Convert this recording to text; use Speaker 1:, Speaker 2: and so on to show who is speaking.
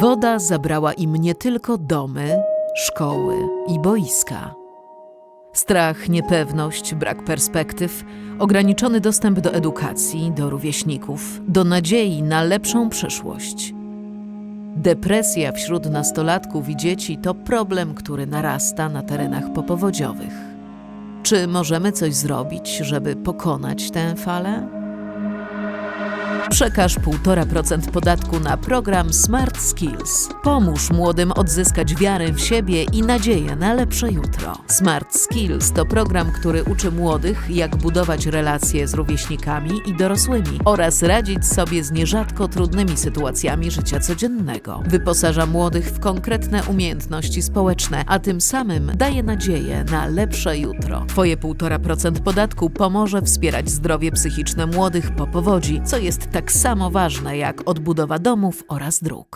Speaker 1: Woda zabrała im nie tylko domy, szkoły i boiska. Strach, niepewność, brak perspektyw, ograniczony dostęp do edukacji, do rówieśników, do nadziei na lepszą przyszłość. Depresja wśród nastolatków i dzieci to problem, który narasta na terenach popowodziowych. Czy możemy coś zrobić, żeby pokonać tę falę? Przekaż 1,5% podatku na program Smart Skills. Pomóż młodym odzyskać wiarę w siebie i nadzieję na lepsze jutro. Smart Skills to program, który uczy młodych, jak budować relacje z rówieśnikami i dorosłymi oraz radzić sobie z nierzadko trudnymi sytuacjami życia codziennego. Wyposaża młodych w konkretne umiejętności społeczne, a tym samym daje nadzieję na lepsze jutro. Twoje 1,5% podatku pomoże wspierać zdrowie psychiczne młodych po powodzi, co jest tak samo ważne jak odbudowa domów oraz dróg.